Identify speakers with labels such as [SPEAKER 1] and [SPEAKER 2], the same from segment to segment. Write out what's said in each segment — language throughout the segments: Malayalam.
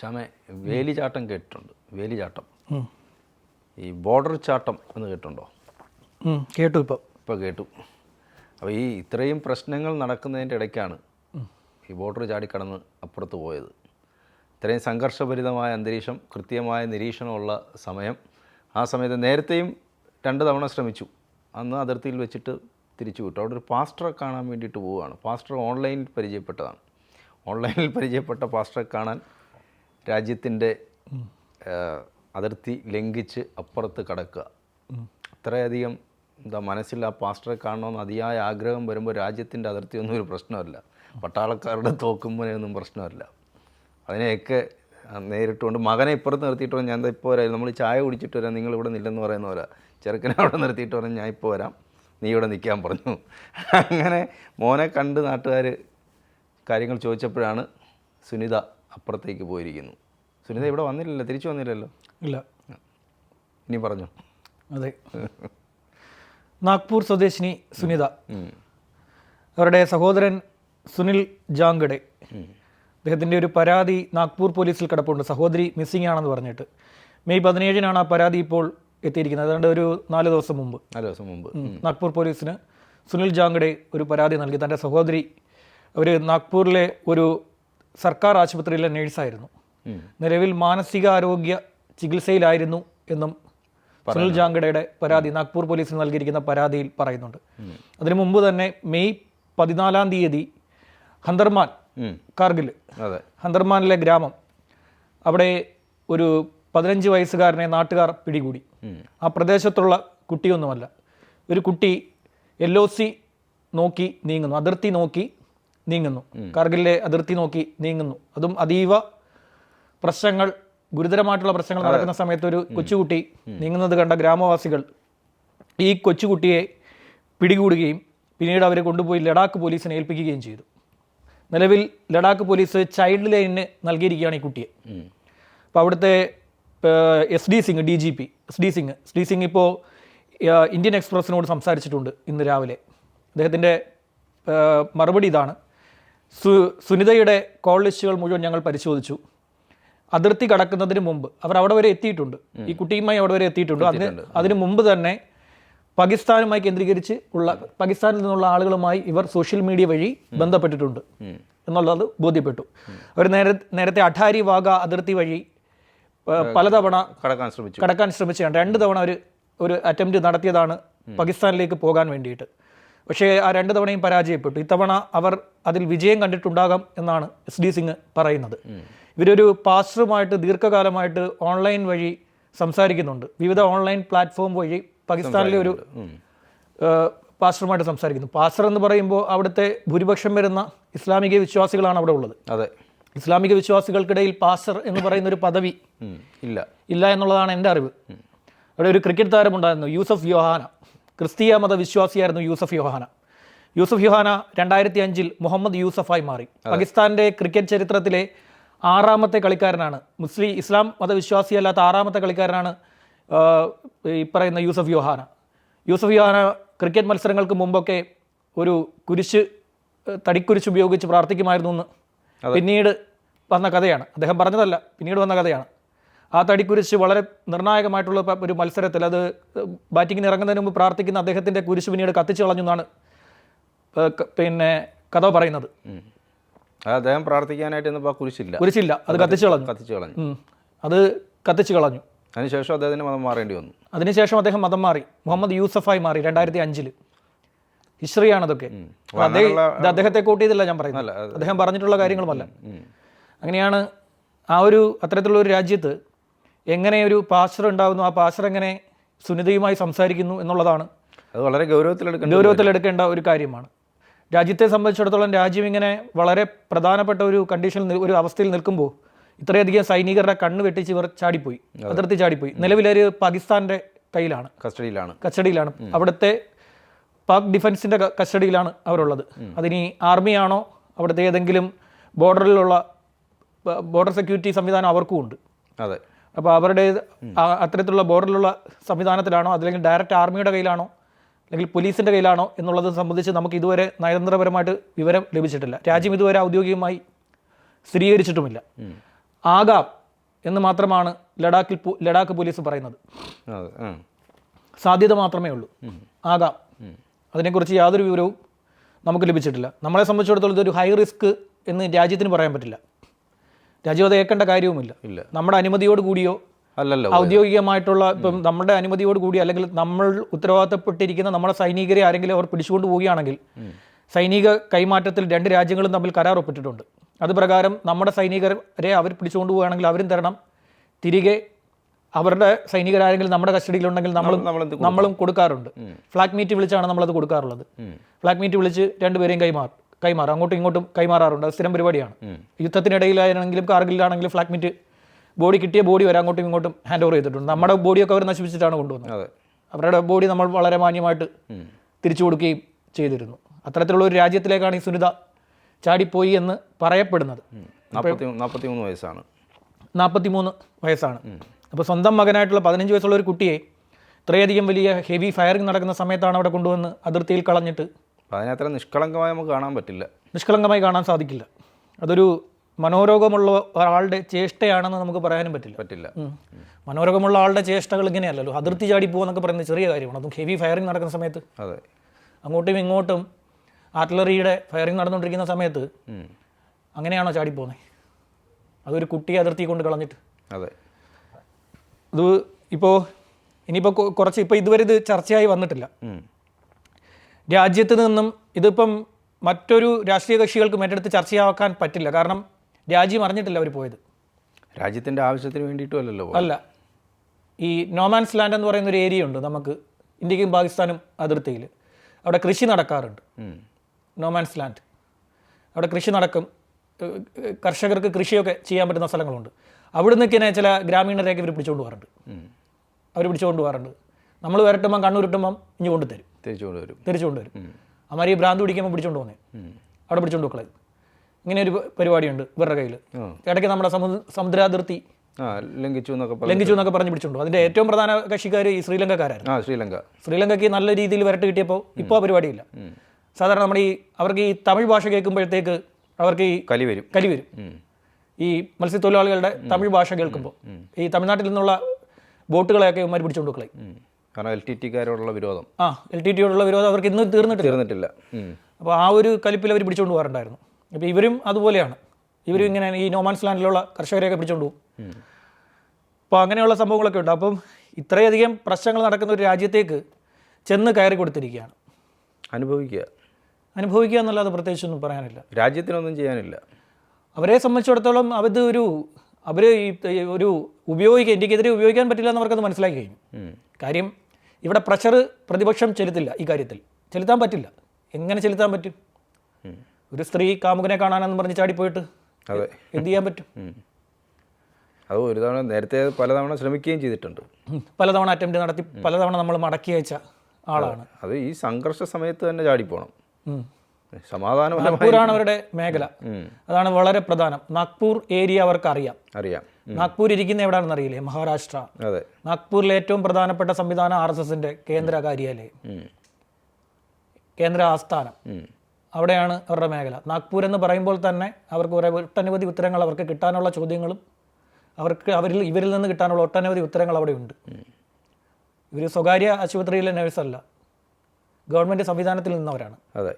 [SPEAKER 1] ശ്യാമെ വേലിചാട്ടം കേട്ടിട്ടുണ്ട്. വേലിചാട്ടം. ഈ ബോർഡർ ചാട്ടം എന്ന് കേട്ടിട്ടുണ്ടോ?
[SPEAKER 2] കേട്ടു ഇപ്പോൾ
[SPEAKER 1] ഇപ്പോൾ കേട്ടു. അപ്പോൾ ഈ ഇത്രയും പ്രശ്നങ്ങൾ നടക്കുന്നതിന്റെ ഇടയ്ക്കാണ് ഈ ബോർഡർ ചാടിക്കടന്ന് അപ്പുറത്ത് പോയത്. ഇത്രയും സംഘർഷഭരിതമായ അന്തരീക്ഷം കൃത്യമായ നിരീക്ഷണമുള്ള സമയം. ആ സമയത്ത് നേരത്തെയും രണ്ട് തവണ ശ്രമിച്ചു. അന്ന് അതിർത്തിയിൽ വെച്ചിട്ട് തിരിച്ചു വിട്ടു. അവിടെ ഒരു പാസ്റ്ററെ കാണാൻ വേണ്ടിയിട്ട് പോവുകയാണ്. പാസ്റ്റർ ഓൺലൈനിൽ പരിചയപ്പെട്ടതാണ്. ഓൺലൈനിൽ പരിചയപ്പെട്ട പാസ്റ്ററെ കാണാൻ രാജ്യത്തിന്റെ അതിർത്തി ലംഘിച്ച് അപ്പുറത്ത് കടക്കുക. അത്രയധികം എന്താ മനസ്സിൽ ആ പാസ്റ്ററെ കാണണമെന്ന് അതിയായ ആഗ്രഹം വരുമ്പോൾ രാജ്യത്തിന്റെ അതിർത്തിയൊന്നും ഒരു പ്രശ്നമല്ല. പട്ടാളക്കാരുടെ തോക്കുമ്പോഴൊന്നും പ്രശ്നമല്ല. അതിനെയൊക്കെ നേരിട്ടുകൊണ്ട് മകനെ ഇപ്പുറത്ത് നിർത്തിയിട്ട് വരാം. ഞാൻ ഇപ്പോൾ വരാം. നമ്മൾ ചായ കുടിച്ചിട്ട് വരാം. നിങ്ങൾ ഇവിടെ നില്ലെന്ന് പറയുന്ന പോലെ. ചെറുക്കനെ അവിടെ നിർത്തിയിട്ട് വരാം. ഞാൻ ഇപ്പോൾ വരാം. നീ ഇവിടെ നിൽക്കാൻ പറഞ്ഞു. അങ്ങനെ മോനെ കണ്ട് നാട്ടുകാർ കാര്യങ്ങൾ ചോദിച്ചപ്പോഴാണ് സുനിത അപ്പുറത്തേക്ക് പോയിരിക്കുന്നു. സുനിത ഇവിടെ വന്നില്ലല്ലോ? തിരിച്ചു വന്നില്ലല്ലോ?
[SPEAKER 2] ഇല്ല.
[SPEAKER 1] ഇനി പറഞ്ഞു.
[SPEAKER 2] അതെ. നാഗ്പൂർ സ്വദേശിനി സുനിത. അവരുടെ സഹോദരൻ സുനിൽ ജാങ്കഡെ അദ്ദേഹത്തിന്റെ ഒരു പരാതി നാഗ്പൂർ പോലീസിൽ കിടപ്പുണ്ട്. സഹോദരി മിസ്സിംഗ് ആണെന്ന് പറഞ്ഞിട്ട്. മെയ് പതിനേഴിനാണ് ആ പരാതി ഇപ്പോൾ എത്തിയിരിക്കുന്നത്. അതുകൊണ്ട് ഒരു നാല് ദിവസം മുമ്പ്.
[SPEAKER 1] നാല് ദിവസം മുമ്പ്.
[SPEAKER 2] നാഗ്പൂർ പോലീസിന് സുനിൽ ജാങ്കഡെ ഒരു പരാതി നൽകി. തന്റെ സഹോദരി അവർ നാഗ്പൂരിലെ ഒരു സർക്കാർ ആശുപത്രിയിലെ നേഴ്സായിരുന്നു. നിലവിൽ മാനസികാരോഗ്യ ചികിത്സയിലായിരുന്നു എന്നും സുനിൽ ജാങ്കഡയുടെ പരാതി നാഗ്പൂർ പോലീസിന് നൽകിയിരിക്കുന്ന പരാതിയിൽ പറയുന്നുണ്ട്. അതിനു മുമ്പ് തന്നെ മെയ് പതിനാലാം തീയതി ഹന്തർമാൻ കാർഗിൽ ഹന്തർമാനിലെ ഗ്രാമം അവിടെ ഒരു പതിനഞ്ച് വയസ്സുകാരനെ നാട്ടുകാർ പിടികൂടി. ആ പ്രദേശത്തുള്ള കുട്ടിയൊന്നുമല്ല. ഒരു കുട്ടി എൽ ഒ സി നോക്കി നീങ്ങുന്നു അതിർത്തി നോക്കി നീങ്ങുന്നു. കാർഗിലിലെ അതിർത്തി നോക്കി നീങ്ങുന്നു. അതും അതീവ പ്രശ്നങ്ങൾ ഗുരുതരമായിട്ടുള്ള പ്രശ്നങ്ങൾ നടക്കുന്ന സമയത്ത് ഒരു കൊച്ചുകുട്ടി നീങ്ങുന്നത് കണ്ട ഗ്രാമവാസികൾ ഈ കൊച്ചുകുട്ടിയെ പിടികൂടുകയും പിന്നീട് അവരെ കൊണ്ടുപോയി ലഡാക്ക് പോലീസിനെ ഏൽപ്പിക്കുകയും ചെയ്തു. നിലവിൽ ലഡാക്ക് പോലീസ് ചൈൽഡ് ലൈനിന് നൽകിയിരിക്കുകയാണ് ഈ കുട്ടിയെ. അപ്പോൾ അവിടുത്തെ S D Singh D G P S D Singh S D Singh ഇപ്പോൾ ഇന്ത്യൻ എക്സ്പ്രസിനോട് സംസാരിച്ചിട്ടുണ്ട് ഇന്ന് രാവിലെ. അദ്ദേഹത്തിന്റെ മറുപടി ഇതാണ്. സു സുനിതയുടെ കോൾ ലിസ്റ്റുകൾ മുഴുവൻ ഞങ്ങൾ പരിശോധിച്ചു. അതിർത്തി കടക്കുന്നതിന് മുമ്പ് അവർ അവിടെ വരെ എത്തിയിട്ടുണ്ട്. ഈ കുട്ടിയുമായി അവിടെ വരെ എത്തിയിട്ടുണ്ട്. അതിന് അതിന് മുമ്പ് തന്നെ പാകിസ്ഥാനുമായി കേന്ദ്രീകരിച്ച് ഉള്ള പാകിസ്ഥാനിൽ നിന്നുള്ള ആളുകളുമായി ഇവർ സോഷ്യൽ മീഡിയ വഴി ബന്ധപ്പെട്ടിട്ടുണ്ട്. എന്നുള്ളത് ബോധ്യപ്പെട്ടു. അവർ നേരെ നേരത്തെ അഠാരി വാഗ അതിർത്തി വഴി പലതവണ
[SPEAKER 1] കടക്കാൻ ശ്രമിച്ചു.
[SPEAKER 2] കടക്കാൻ ശ്രമിച്ചതാണ്. രണ്ട് തവണ ഒരു ഒരു അറ്റംപ്റ്റ് നടത്തിയതാണ് പാകിസ്ഥാനിലേക്ക് പോകാൻ വേണ്ടിയിട്ട്. പക്ഷേ ആ രണ്ട് തവണയും പരാജയപ്പെട്ടു. ഇത്തവണ അവർ അതിൽ വിജയം കണ്ടിട്ടുണ്ടാകാം എന്നാണ് എസ് ഡി സിംഗ് പറയുന്നത്. ഇവരൊരു പാസ്റ്ററുമായിട്ട് ദീർഘകാലമായിട്ട് ഓൺലൈൻ വഴി സംസാരിക്കുന്നുണ്ട്. വിവിധ ഓൺലൈൻ പ്ലാറ്റ്ഫോം വഴി പാകിസ്ഥാനിലെ ഒരു പാസ്റ്ററുമായിട്ട് സംസാരിക്കുന്നു. പാസ്റ്റർ എന്ന് പറയുമ്പോൾ അവിടുത്തെ ഭൂരിപക്ഷം വരുന്ന ഇസ്ലാമിക വിശ്വാസികളാണ് അവിടെ ഉള്ളത്.
[SPEAKER 1] അതെ.
[SPEAKER 2] ഇസ്ലാമിക വിശ്വാസികൾക്കിടയിൽ പാസ്റ്റർ എന്ന് പറയുന്ന ഒരു പദവി
[SPEAKER 1] ഇല്ല.
[SPEAKER 2] ഇല്ല എന്നുള്ളതാണ് എന്റെ അറിവ്. അവിടെ ഒരു ക്രിക്കറ്റ് താരമുണ്ടായിരുന്നു യൂസഫ് യോഹാന. ക്രിസ്തീയ മതവിശ്വാസിയായിരുന്നു യൂസഫ് യോഹാന. യൂസഫ് യോഹാന രണ്ടായിരത്തി അഞ്ചിൽ മുഹമ്മദ് യൂസഫായി മാറി. പാകിസ്ഥാന്റെ ക്രിക്കറ്റ് ചരിത്രത്തിലെ ആറാമത്തെ കളിക്കാരനാണ്. മുസ്ലിം ഇസ്ലാം മതവിശ്വാസിയല്ലാത്ത ആറാമത്തെ കളിക്കാരനാണ് ഈ പറയുന്ന യൂസഫ് യോഹാന. യൂസഫ് യോഹാന ക്രിക്കറ്റ് മത്സരങ്ങൾക്ക് മുമ്പൊക്കെ ഒരു കുരിശ് തടിക്കുരിശ് ഉപയോഗിച്ച് പ്രാർത്ഥിക്കുമായിരുന്നു എന്ന്. പിന്നീട് വന്ന കഥയാണ്. അദ്ദേഹം പറഞ്ഞതല്ല പിന്നീട് വന്ന കഥയാണ്. ആ തടിക്കുരിശ് വളരെ നിർണായകമായിട്ടുള്ള ഒരു മത്സരത്തിൽ അത് ബാറ്റിങ്ങിന് ഇറങ്ങുന്നതിന് മുമ്പ് പ്രാർത്ഥിക്കുന്ന അദ്ദേഹത്തിന്റെ കുരിശ് പിന്നീട് കത്തിച്ചു കളഞ്ഞു എന്നാണ് പിന്നെ കഥ പറയുന്നത്.
[SPEAKER 1] അദ്ദേഹം പ്രാർത്ഥിക്കാനായിട്ട് ഇന്നിപ്പോൾ കുരിശില്ല
[SPEAKER 2] കുരിശില്ല അത് കത്തിച്ചു കളഞ്ഞു.
[SPEAKER 1] കത്തിച്ചു കളഞ്ഞു.
[SPEAKER 2] അത് കത്തിച്ചു കളഞ്ഞു.
[SPEAKER 1] അതിനുശേഷം അദ്ദേഹത്തിന് മതം മാറേണ്ടി വന്നു.
[SPEAKER 2] അതിനുശേഷം അദ്ദേഹം മതം മാറി. മുഹമ്മദ് യൂസഫായി മാറി രണ്ടായിരത്തി അഞ്ചിൽ ഹിസ്റ്ററിയാണ് അതൊക്കെ ഇത് അദ്ദേഹത്തെ കൂട്ടിയതല്ല ഞാൻ പറയുന്നത്. അദ്ദേഹം പറഞ്ഞിട്ടുള്ള കാര്യങ്ങളുമല്ല. അങ്ങനെയാണ് ആ ഒരു അത്തരത്തിലുള്ള ഒരു രാജ്യത്ത് എങ്ങനെ ഒരു പാസ്റ്റർ ഉണ്ടാകുന്നു ആ പാസ്റ്റർ എങ്ങനെ സുനിതയുമായി സംസാരിക്കുന്നു എന്നുള്ളതാണ്
[SPEAKER 1] അത് വളരെ ഗൗരവത്തിലെടുക്കേണ്ട
[SPEAKER 2] ഗൗരവത്തിലെടുക്കേണ്ട ഒരു കാര്യമാണ്. രാജ്യത്തെ സംബന്ധിച്ചിടത്തോളം രാജ്യം ഇങ്ങനെ വളരെ പ്രധാനപ്പെട്ട ഒരു കണ്ടീഷനിൽ ഒരു അവസ്ഥയിൽ നിൽക്കുമ്പോൾ ഇത്രയധികം സൈനികരുടെ കണ്ണ് വെട്ടിച്ച് ഇവർ ചാടിപ്പോയി അതിർത്തി ചാടിപ്പോയി. നിലവിലൊരു പാകിസ്ഥാന്റെ കയ്യിലാണ്.
[SPEAKER 1] കസ്റ്റഡിയിലാണ്.
[SPEAKER 2] കസ്റ്റഡിയിലാണ്. അവിടുത്തെ പാക് ഡിഫൻസിന്റെ കസ്റ്റഡിയിലാണ് അവരുള്ളത്. അതിനി ആർമിയാണോ? അവിടുത്തെ ഏതെങ്കിലും ബോർഡറിലുള്ള ബോർഡർ സെക്യൂരിറ്റി സംവിധാനം അവർക്കും ഉണ്ട്
[SPEAKER 1] അതെ.
[SPEAKER 2] അപ്പോൾ അവരുടെ അത്തരത്തിലുള്ള ബോർഡറിലുള്ള സംവിധാനത്തിലാണോ? അതല്ലെങ്കിൽ ഡയറക്റ്റ് ആർമിയുടെ കയ്യിലാണോ? അല്ലെങ്കിൽ പോലീസിന്റെ കയ്യിലാണോ? എന്നുള്ളത് സംബന്ധിച്ച് നമുക്ക് ഇതുവരെ നയതന്ത്രപരമായിട്ട് വിവരം ലഭിച്ചിട്ടില്ല. രാജ്യം ഇതുവരെ ഔദ്യോഗികമായി സ്ഥിരീകരിച്ചിട്ടുമില്ല. ആകാം എന്ന് മാത്രമാണ് ലഡാക്കിൽ ലഡാക്ക് പോലീസ് പറയുന്നത്. സാധ്യത മാത്രമേ ഉള്ളൂ. ആകാം. അതിനെക്കുറിച്ച് യാതൊരു വിവരവും നമുക്ക് ലഭിച്ചിട്ടില്ല. നമ്മളെ സംബന്ധിച്ചിടത്തോളം ഇതൊരു ഹൈ റിസ്ക് എന്ന് രാജ്യത്തിന് പറയാൻ പറ്റില്ല. രാജ്യം അത് ഏക്കേണ്ട കാര്യവുമില്ല.
[SPEAKER 1] ഇല്ല.
[SPEAKER 2] നമ്മുടെ അനുമതിയോട് കൂടിയോ?
[SPEAKER 1] അല്ലല്ലോ
[SPEAKER 2] ഔദ്യോഗികമായിട്ടുള്ള ഇപ്പം നമ്മുടെ അനുമതിയോട് കൂടി അല്ലെങ്കിൽ നമ്മൾ ഉത്തരവാദിത്തപ്പെട്ടിരിക്കുന്ന നമ്മുടെ സൈനികരെ ആരെങ്കിലും അവർ പിടിച്ചുകൊണ്ട് പോവുകയാണെങ്കിൽ സൈനിക കൈമാറ്റത്തിൽ രണ്ട് രാജ്യങ്ങളും തമ്മിൽ കരാർ ഒപ്പിട്ടിട്ടുണ്ട്. അത് പ്രകാരം നമ്മുടെ സൈനികരെ അവർ പിടിച്ചുകൊണ്ട് പോവുകയാണെങ്കിൽ അവരും തരണം. തിരികെ അവരുടെ സൈനികരാരെങ്കിലും നമ്മുടെ കസ്റ്റഡിയിലുണ്ടെങ്കിൽ നമ്മളും നമ്മളും കൊടുക്കാറുണ്ട്. ഫ്ലാഗ് മീറ്റ് വിളിച്ചാണ് നമ്മളത് കൊടുക്കാറുള്ളത്. ഫ്ലാഗ് മീറ്റ് വിളിച്ച് രണ്ടുപേരെയും കൈമാറും. കൈമാറും. അങ്ങോട്ടും ഇങ്ങോട്ടും കൈമാറാറുണ്ട്. അത് സ്ഥിരം പരിപാടിയാണ്. യുദ്ധത്തിനിടയിലാണെങ്കിലും കാർഗിലാണെങ്കിലും ഫ്ലാഗ് മീറ്റ് ബോഡി കിട്ടിയ ബോഡി വരെ അങ്ങോട്ടും ഇങ്ങോട്ടും ഹാൻഡ് ഓവർ ചെയ്തിട്ടുണ്ട്. നമ്മുടെ ബോഡിയൊക്കെ അവർ നശിപ്പിച്ചിട്ടാണ് കൊണ്ടുവന്നത്. അവരുടെ ബോഡി നമ്മൾ വളരെ മാന്യമായിട്ട് തിരിച്ചു കൊടുക്കുകയും ചെയ്തിരുന്നു. അത്തരത്തിലുള്ള ഒരു രാജ്യത്തിലേക്കാണ് ഈ സുനിത ചാടിപ്പോയി എന്ന് പറയപ്പെടുന്നത്.
[SPEAKER 1] നാൽപ്പത്തി നാൽപ്പത്തി വയസ്സാണ്.
[SPEAKER 2] നാൽപ്പത്തി മൂന്ന് വയസ്സാണ് അപ്പോൾ സ്വന്തം മകനായിട്ടുള്ള പതിനഞ്ച് വയസ്സുള്ള ഒരു കുട്ടിയെ ഇത്രയധികം വലിയ ഹെവി ഫയറിങ് നടക്കുന്ന സമയത്താണ് അവിടെ കൊണ്ടുവന്ന് അതിർത്തിയിൽ കളഞ്ഞിട്ട്
[SPEAKER 1] അപ്പോൾ അതിനത്ര നിഷ്കളങ്കമായി നമുക്ക് കാണാൻ പറ്റില്ല.
[SPEAKER 2] നിഷ്കളങ്കമായി കാണാൻ സാധിക്കില്ല. അതൊരു മനോരോഗമുള്ള ഒരാളുടെ ചേഷ്ടയാണെന്ന് നമുക്ക് പറയാനും പറ്റില്ല.
[SPEAKER 1] പറ്റില്ല.
[SPEAKER 2] മനോരോഗമുള്ള ആളുടെ ചേഷ്ടകൾ ഇങ്ങനെയല്ലല്ലോ. അതിർത്തി ചാടി പോകുന്നൊക്കെ പറയുന്നത് ചെറിയ കാര്യമാണ്. അതും ഹെവി ഫയറിംഗ് നടക്കുന്ന സമയത്ത്.
[SPEAKER 1] അതെ.
[SPEAKER 2] അങ്ങോട്ടും ഇങ്ങോട്ടും ആർട്ടിലറിയുടെ ഫയറിംഗ് നടന്നുകൊണ്ടിരിക്കുന്ന സമയത്ത്. അങ്ങനെയാണോ ചാടിപ്പോകുന്നത് അതൊരു കുട്ടിയെ അതിർത്തി കൊണ്ട് കളഞ്ഞിട്ട്.
[SPEAKER 1] അതെ.
[SPEAKER 2] ഇത് ഇപ്പോൾ ഇനിയിപ്പോൾ കുറച്ച് ഇപ്പോൾ ഇതുവരെ ഇത് ചർച്ചയായി വന്നിട്ടില്ല. രാജ്യത്ത് നിന്നും ഇതിപ്പം മറ്റൊരു രാഷ്ട്രീയ കക്ഷികൾക്ക് ഏറ്റെടുത്ത് ചർച്ചയാക്കാൻ പറ്റില്ല. കാരണം രാജ്യം അറിഞ്ഞിട്ടില്ല അവർ പോയത്.
[SPEAKER 1] രാജ്യത്തിന്റെ ആവശ്യത്തിന് വേണ്ടിയിട്ടും അല്ലല്ലോ
[SPEAKER 2] അല്ല. ഈ നോമാൻസ് ലാൻഡ് എന്ന് പറയുന്ന ഒരു ഏരിയ ഉണ്ട് നമുക്ക്. ഇന്ത്യക്കും പാകിസ്ഥാനും അതിർത്തിയിൽ അവിടെ കൃഷി നടക്കാറുണ്ട്. നോമാൻസ് ലാൻഡ് അവിടെ കൃഷി നടക്കും. കർഷകർക്ക് കൃഷിയൊക്കെ ചെയ്യാൻ പറ്റുന്ന സ്ഥലങ്ങളുണ്ട്. അവിടെ നിൽക്കുന്ന ചില ഗ്രാമീണരെയൊക്കെ ഇവർ പിടിച്ചുകൊണ്ട് പോകാറുണ്ട്. അവർ പിടിച്ചുകൊണ്ട് പോകാറുണ്ട്. നമ്മൾ വരട്ടുമ്പം കണ്ണൂരിട്ടുമ്പം ഇനി കൊണ്ടുതരും.
[SPEAKER 1] തിരിച്ചു വരും
[SPEAKER 2] തിരിച്ചുകൊണ്ട് വരും അമാരി ഭ്രാന്ത് പിടിക്കുമ്പോൾ പിടിച്ചോണ്ട് പോകുന്നത് അവിടെ പിടിച്ചോണ്ട് പോക്കളെ. ഇങ്ങനെ ഒരു പരിപാടിയുണ്ട് ഇവരുടെ കയ്യിൽ. ഇടയ്ക്ക് നമ്മുടെ സമുദ്ര സമുദ്രാതിർത്തി
[SPEAKER 1] ലംഘിച്ചു എന്നൊക്കെ
[SPEAKER 2] ലംഘിച്ചു എന്നൊക്കെ പറഞ്ഞ് പിടിച്ചോണ്ട് അതിന്റെ ഏറ്റവും പ്രധാന കക്ഷിക്കാർ ഈ ശ്രീലങ്കക്കാരായിരുന്നു.
[SPEAKER 1] ആ ശ്രീലങ്ക.
[SPEAKER 2] ശ്രീലങ്കയ്ക്ക് നല്ല രീതിയിൽ വരട്ട് കിട്ടിയപ്പോൾ ഇപ്പോൾ ആ പരിപാടിയില്ല. സാധാരണ നമ്മുടെ ഈ അവർക്ക് ഈ തമിഴ് ഭാഷ കേൾക്കുമ്പോഴത്തേക്ക് അവർക്ക് ഈ
[SPEAKER 1] കലി വരും.
[SPEAKER 2] കലി വരും. ഈ മത്സ്യത്തൊഴിലാളികളുടെ തമിഴ് ഭാഷ കേൾക്കുമ്പോൾ ഈ തമിഴ്നാട്ടിൽ നിന്നുള്ള ബോട്ടുകളെയൊക്കെ ഇവന്മാർ പിടിച്ചുകൊണ്ട് കളയും
[SPEAKER 1] ഉം. കാരണം എൽ ടി ടിക്കാരോടുള്ള വിരോധം.
[SPEAKER 2] ആ എൽ ടി ടിയോടുള്ള വിരോധം അവർക്ക് ഇന്ന് തീർന്നിട്ടില്ല.
[SPEAKER 1] തീർന്നിട്ടില്ല.
[SPEAKER 2] അപ്പോൾ ആ ഒരു കലിപ്പിൽ അവർ പിടിച്ചുകൊണ്ട് പോകാറുണ്ടായിരുന്നു. അപ്പോൾ ഇവരും അതുപോലെയാണ്. ഇവരും ഇങ്ങനെ ഈ നോമാൻസ് ലാൻഡിലുള്ള കർഷകരെയൊക്കെ പിടിച്ചുകൊണ്ട് പോകും. അപ്പോൾ അങ്ങനെയുള്ള സംഭവങ്ങളൊക്കെ ഉണ്ട്. അപ്പം ഇത്രയധികം പ്രശ്നങ്ങൾ നടക്കുന്ന ഒരു രാജ്യത്തേക്ക് ചെന്ന് കയറി കൊടുത്തിരിക്കുകയാണ്.
[SPEAKER 1] അനുഭവിക്കുക.
[SPEAKER 2] അനുഭവിക്കുക എന്നല്ലാതെ പ്രത്യേകിച്ചൊന്നും പറയാനില്ല.
[SPEAKER 1] രാജ്യത്തിനൊന്നും ചെയ്യാനില്ല.
[SPEAKER 2] അവരെ സംബന്ധിച്ചിടത്തോളം അവത് ഒരു അവർ ഈ ഒരു ഉപയോഗിക്കുക ഇന്ത്യക്കെതിരെ ഉപയോഗിക്കാൻ പറ്റില്ല എന്ന് അവർക്കത് മനസ്സിലാക്കി കഴിഞ്ഞു. കാര്യം ഇവിടെ പ്രഷർ പ്രതിപക്ഷം ചെലുത്തില്ല ഈ കാര്യത്തിൽ. ചെലുത്താൻ പറ്റില്ല. എങ്ങനെ ചെലുത്താൻ പറ്റും? ഒരു സ്ത്രീ കാമുകനെ കാണാനെന്ന് പറഞ്ഞ് ചാടിപ്പോയിട്ട്
[SPEAKER 1] അതെ.
[SPEAKER 2] എന്ത് ചെയ്യാൻ പറ്റും?
[SPEAKER 1] അത് ഒരു തവണ നേരത്തെ പലതവണ ശ്രമിക്കുകയും ചെയ്തിട്ടുണ്ട്.
[SPEAKER 2] പലതവണ അറ്റംപ്റ്റ് നടത്തി പലതവണ നമ്മൾ മടക്കി അയച്ച ആളാണ്.
[SPEAKER 1] അത്. ഈ സംഘർഷ സമയത്ത് തന്നെ ചാടിപ്പോണം.
[SPEAKER 2] സമാധാനം
[SPEAKER 1] നാഗ്പൂർ
[SPEAKER 2] ആണ് അവരുടെ മേഖല. അതാണ് വളരെ പ്രധാനം. നാഗ്പൂർ ഏരിയ അവർക്ക് അറിയാം
[SPEAKER 1] അറിയാം.
[SPEAKER 2] നാഗ്പൂർ ഇരിക്കുന്ന എവിടെയാണെന്ന് അറിയില്ലേ? മഹാരാഷ്ട്ര. നാഗ്പൂരിലെ ഏറ്റവും പ്രധാനപ്പെട്ട സംവിധാനം ആർ എസ് എസിന്റെ കേന്ദ്ര കാര്യാലയം. കേന്ദ്ര ആസ്ഥാനം. അവിടെയാണ് അവരുടെ മേഖല. നാഗ്പൂർ എന്ന് പറയുമ്പോൾ തന്നെ അവർക്ക് കുറേ ഒട്ടനവധി ഉത്തരങ്ങൾ അവർക്ക് കിട്ടാനുള്ള ചോദ്യങ്ങളും അവർക്ക് അവരിൽ ഇവരിൽ നിന്ന് കിട്ടാനുള്ള ഒട്ടനവധി ഉത്തരങ്ങൾ അവിടെ ഉണ്ട്. ഇവർ സ്വകാര്യ ആശുപത്രിയിലെ നേഴ്സല്ല. ഗവൺമെന്റ് സംവിധാനത്തിൽ നിന്നവരാണ്.
[SPEAKER 1] അതെ.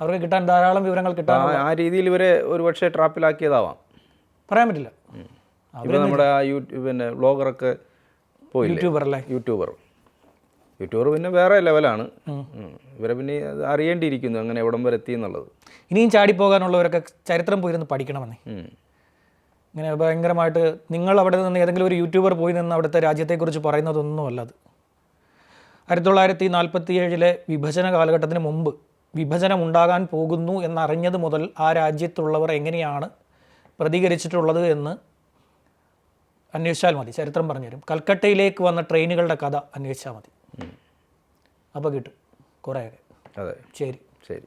[SPEAKER 2] അവർക്ക് കിട്ടാൻ ധാരാളം വിവരങ്ങൾ കിട്ടാൻ
[SPEAKER 1] ആ രീതിയിൽ ഇവരെ ഒരുപക്ഷെ ട്രാപ്പിലാക്കിയതാവാം.
[SPEAKER 2] പറയാൻ പറ്റില്ല.
[SPEAKER 1] ഇപ്പൊ നമ്മുടെ ആ യൂട്യൂബ് പിന്നെ വ്ളോഗറൊക്കെ
[SPEAKER 2] പോയി യൂട്യൂബറല്ലേ?
[SPEAKER 1] യൂട്യൂബർ. യൂട്യൂബർ പിന്നെ വേറെ ലെവലാണ്. ഇവരെ പിന്നെ അത് അറിയേണ്ടിയിരിക്കുന്നു അങ്ങനെ എവിടം വരെ എത്തി എന്നുള്ളത്.
[SPEAKER 2] ഇനിയും ചാടിപ്പോകാനുള്ളവരൊക്കെ ചരിത്രം പോയിരുന്ന് പഠിക്കണമെന്നേ. ഇങ്ങനെ ഭയങ്കരമായിട്ട് നിങ്ങൾ അവിടെ നിന്ന് ഏതെങ്കിലും ഒരു യൂട്യൂബർ പോയി നിന്ന് അവിടുത്തെ രാജ്യത്തെക്കുറിച്ച് പറയുന്നതൊന്നുമല്ല അത്. ആയിരത്തി തൊള്ളായിരത്തി നാൽപ്പത്തി ഏഴിലെ വിഭജന കാലഘട്ടത്തിന് മുമ്പ് വിഭജനം ഉണ്ടാകാൻ പോകുന്നു എന്നറിഞ്ഞത് മുതൽ ആ രാജ്യത്തുള്ളവർ എങ്ങനെയാണ് പ്രതികരിച്ചിട്ടുള്ളത് എന്ന് അന്വേഷിച്ചാൽ മതി. ചരിത്രം പറഞ്ഞു പറഞ്ഞുതരും. കൽക്കട്ടയിലേക്ക് വന്ന ട്രെയിനുകളുടെ കഥ അന്വേഷിച്ചാൽ മതി. അപ്പോൾ കിട്ടും കുറേയൊക്കെ.
[SPEAKER 1] അതെ.
[SPEAKER 2] ശരി.
[SPEAKER 1] ശരി.